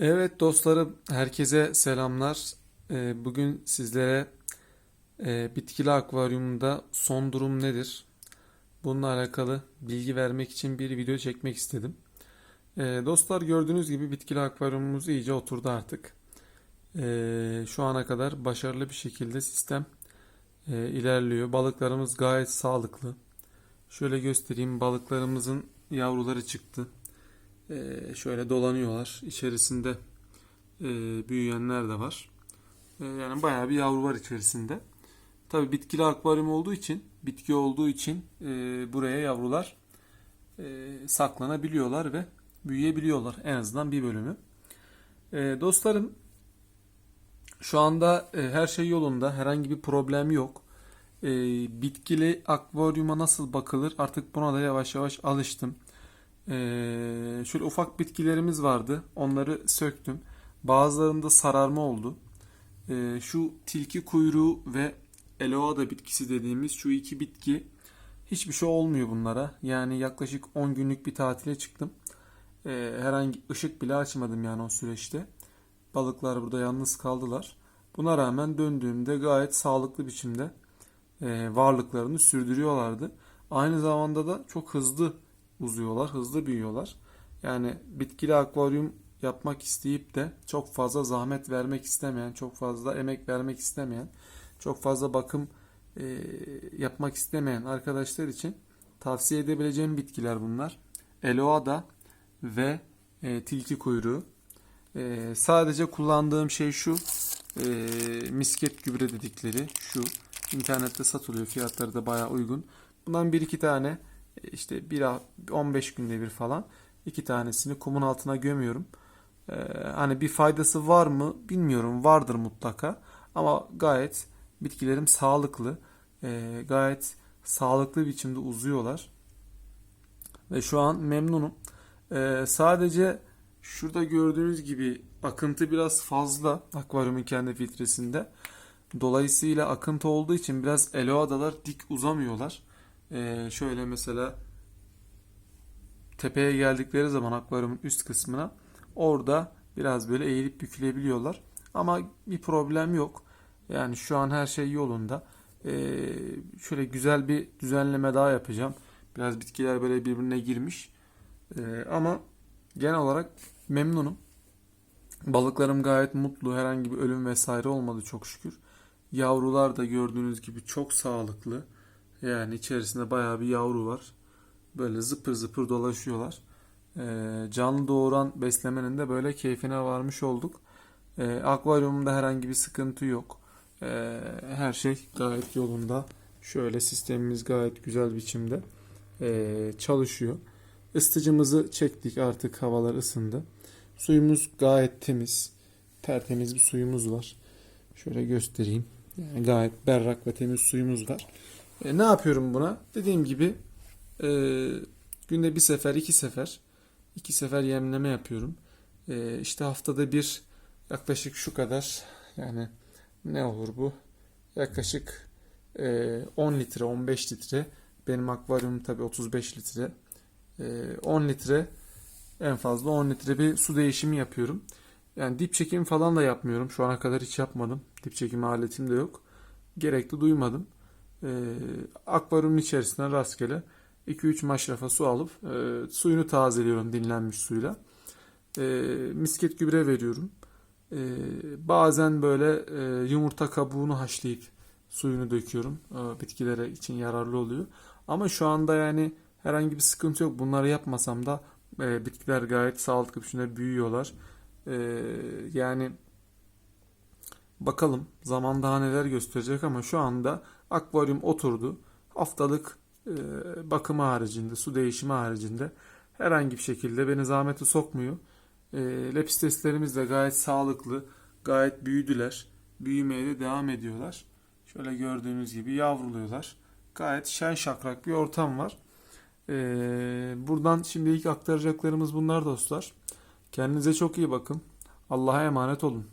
Evet dostlarım, herkese selamlar. Ee, Bugün sizlere e, bitkili akvaryumda son durum nedir? Bununla alakalı bilgi vermek için bir video çekmek istedim. Ee, Dostlar gördüğünüz gibi bitkili akvaryumumuz iyice oturdu artık. Ee, Şu ana kadar başarılı bir şekilde sistem e, ilerliyor. Balıklarımız gayet sağlıklı. Şöyle göstereyim, balıklarımızın yavruları çıktı. Ee, şöyle dolanıyorlar. İçerisinde e, büyüyenler de var. E, yani bayağı bir yavru var içerisinde. Tabii bitkili akvaryum olduğu için, bitki olduğu için e, buraya yavrular e, saklanabiliyorlar ve büyüyebiliyorlar. En azından bir bölümü. E, dostlarım, şu anda her şey yolunda. Herhangi bir problem yok. Bitkili akvaryuma nasıl bakılır? Artık buna da yavaş yavaş alıştım. Ee, şöyle ufak bitkilerimiz vardı. Onları söktüm. Bazılarında sararma oldu. Ee, şu tilki kuyruğu ve eloada bitkisi dediğimiz şu iki bitki hiçbir şey olmuyor bunlara. Yani yaklaşık 10 günlük bir tatile çıktım. Ee, herhangi ışık bile açmadım yani o süreçte. Balıklar burada yalnız kaldılar. Buna rağmen döndüğümde gayet sağlıklı biçimde e, varlıklarını sürdürüyorlardı. Aynı zamanda da çok hızlı uzuyorlar, hızlı büyüyorlar. Yani bitkili akvaryum yapmak isteyip de çok fazla zahmet vermek istemeyen, çok fazla emek vermek istemeyen, çok fazla bakım e, yapmak istemeyen arkadaşlar için tavsiye edebileceğim bitkiler bunlar. Eloada ve e, tilki kuyruğu. E, sadece kullandığım şey şu. E, misket gübre dedikleri şu. İnternette satılıyor. Fiyatları da bayağı uygun. Bundan bir iki tane işte bir 15 günde bir falan iki tanesini kumun altına gömüyorum. Ee, hani bir faydası var mı bilmiyorum. Vardır mutlaka. Ama gayet bitkilerim sağlıklı. Ee, gayet sağlıklı biçimde uzuyorlar. Ve şu an memnunum. Ee, sadece şurada gördüğünüz gibi akıntı biraz fazla akvaryumun kendi filtresinde. Dolayısıyla akıntı olduğu için biraz eloadalar dik uzamıyorlar. Ee, şöyle mesela tepeye geldikleri zaman akvaryumun üst kısmına orada biraz böyle eğilip bükülebiliyorlar. Ama bir problem yok. Yani şu an her şey yolunda. Ee, şöyle güzel bir düzenleme daha yapacağım. Biraz bitkiler böyle birbirine girmiş. Ee, ama genel olarak memnunum. Balıklarım gayet mutlu. Herhangi bir ölüm vesaire olmadı çok şükür. Yavrular da gördüğünüz gibi çok sağlıklı. Yani içerisinde bayağı bir yavru var. Böyle zıpır zıpır dolaşıyorlar. Ee, canlı doğuran beslemenin de böyle keyfine varmış olduk. Ee, akvaryumda herhangi bir sıkıntı yok. Ee, her şey gayet yolunda. Şöyle sistemimiz gayet güzel biçimde çalışıyor. Isıtıcımızı çektik artık havalar ısındı. Suyumuz gayet temiz. Tertemiz bir suyumuz var. Şöyle göstereyim. Yani gayet berrak ve temiz suyumuz var. E, ne yapıyorum buna? Dediğim gibi e, günde bir sefer, iki sefer, iki sefer yemleme yapıyorum. E, işte haftada bir yaklaşık şu kadar yani ne olur bu? Yaklaşık e, 10 litre, 15 litre. Benim akvaryumum tabi 35 litre. E, 10 litre en fazla 10 litre bir su değişimi yapıyorum. Yani dip çekim falan da yapmıyorum. Şu ana kadar hiç yapmadım. Dip çekim aletim de yok. Gerekli duymadım e, akvaryumun içerisine rastgele 2-3 maşrafa su alıp e, suyunu tazeliyorum dinlenmiş suyla. E, misket gübre veriyorum. E, bazen böyle e, yumurta kabuğunu haşlayıp suyunu döküyorum. E, bitkilere için yararlı oluyor. Ama şu anda yani herhangi bir sıkıntı yok. Bunları yapmasam da e, bitkiler gayet sağlıklı bir şekilde büyüyorlar. E, yani Bakalım zaman daha neler gösterecek ama şu anda akvaryum oturdu. Haftalık e, bakımı haricinde, su değişimi haricinde herhangi bir şekilde beni zahmete sokmuyor. E, lepisteslerimiz de gayet sağlıklı, gayet büyüdüler. Büyümeye de devam ediyorlar. Şöyle gördüğünüz gibi yavruluyorlar. Gayet şen şakrak bir ortam var. E, buradan şimdi ilk aktaracaklarımız bunlar dostlar. Kendinize çok iyi bakın. Allah'a emanet olun.